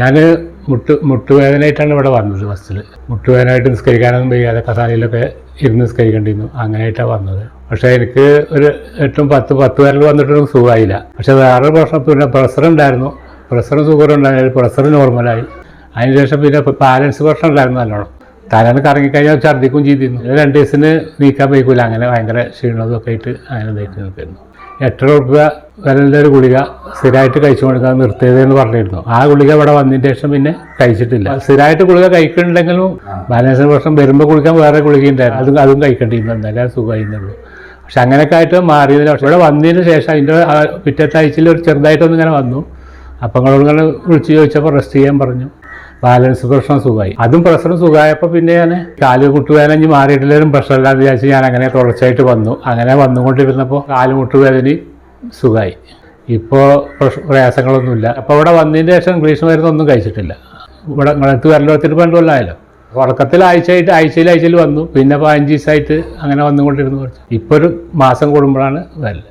ഞാൻ മുട്ട് മുട്ടുവേദനയായിട്ടാണ് ഇവിടെ വന്നത് ബസ്സിൽ മുട്ടുവേദനയായിട്ട് നിസ്കരിക്കാനൊന്നും വയ്യാതെ കസാലയിലൊക്കെ ഇരുന്ന് നിസ്കരിക്കേണ്ടിയിരുന്നു. അങ്ങനെയായിട്ടാണ് വന്നത്. പക്ഷേ എനിക്ക് ഒരു എട്ടും പത്ത് പത്ത് പേരിൽ വന്നിട്ടൊന്നും സുഖമായില്ല പക്ഷേ വേറെ പ്രശ്നം പിന്നെ പ്രഷർ ഉണ്ടായിരുന്നു. പ്രഷർ സുഖറും ഉണ്ടായിരുന്നു പ്രഷർ നോർമലായി അതിനുശേഷം പിന്നെ ബാലൻസ് പ്രശ്നം ഉണ്ടായിരുന്നു നല്ലോണം. തലേന്ന് കറങ്ങിക്കഴിഞ്ഞാൽ ഛർദ്ദിക്കും ചെയ്തിരുന്നു. രണ്ട് ദിവസത്തിന് നീക്കാൻ വയ്ക്കൂല അങ്ങനെ ഭയങ്കര ക്ഷീണതും ഒക്കെ ആയിട്ട് അങ്ങനെ നീക്കി നിൽക്കുന്നു. എട്ടര ഉറുപ്പ്യ വിലന്റെ ഒരു ഗുളിക സ്ഥിരമായിട്ട് കഴിച്ചു കൊടുക്കാൻ നിർത്തിയതെന്ന് പറഞ്ഞിരുന്നു. ആ ഗുളിക ഇവിടെ വന്നതിന് ശേഷം പിന്നെ കഴിച്ചിട്ടില്ല. സ്ഥിരമായിട്ട് ഗുളിക കഴിക്കുന്നുണ്ടെങ്കിലും ബാലൻസിന് പ്രശ്നം വരുമ്പോൾ കുളിക്കാൻ വേറെ ഗുളിക ഉണ്ടായിരുന്നു. അതും അതും കഴിക്കേണ്ടിയിരുന്നു. എന്നാലേ സുഖമായിരുന്നുള്ളൂ. പക്ഷെ അങ്ങനെയൊക്കെ ആയിട്ട് മാറിയതിന് പക്ഷേ ഇവിടെ വന്നതിന് ശേഷം അതിന്റെ പിറ്റത്തെ ആഴ്ചയിൽ ഒരു ചെറുതായിട്ടൊന്നും ഇങ്ങനെ വന്നു. അപ്പം നിങ്ങളോട് ഇങ്ങനെ വിളിച്ച് ചോദിച്ചപ്പോൾ റെസ്റ്റ് ചെയ്യാൻ പറഞ്ഞു. ബാലൻസ് പ്രശ്നം സുഖമായി. അതും പ്രശ്നം സുഖമായപ്പോൾ പിന്നെ ഞാൻ കാൽ മുട്ടുവേദന മാറിയിട്ടില്ലേലും പ്രഷറില്ലാന്ന് വിചാരിച്ച് ഞാൻ അങ്ങനെ തുടർച്ചയായിട്ട് വന്നു. അങ്ങനെ വന്നുകൊണ്ടിരുന്നപ്പോൾ കാൽ മുട്ടുവേദനയും സുഖമായി. ഇപ്പോൾ പ്രയാസങ്ങളൊന്നുമില്ല. അപ്പോൾ ഇവിടെ വന്നതിന് ശേഷം ഇംഗ്ലീഷ് മരുന്നൊന്നും കഴിച്ചിട്ടില്ല. ഇവിടെ നിങ്ങളടുത്ത് വരലോത്തിന് പണ്ട് കൊല്ലമായല്ലോ തുടക്കത്തിൽ ആഴ്ചയായിട്ട് ആഴ്ചയിൽ ആഴ്ചയിൽ വന്നു. പിന്നെ പതിനഞ്ച് ദിവസമായിട്ട് അങ്ങനെ വന്നുകൊണ്ടിരുന്നു കുറച്ച്. ഇപ്പോൾ ഒരു മാസം കൂടുമ്പോഴാണ് വരൽ.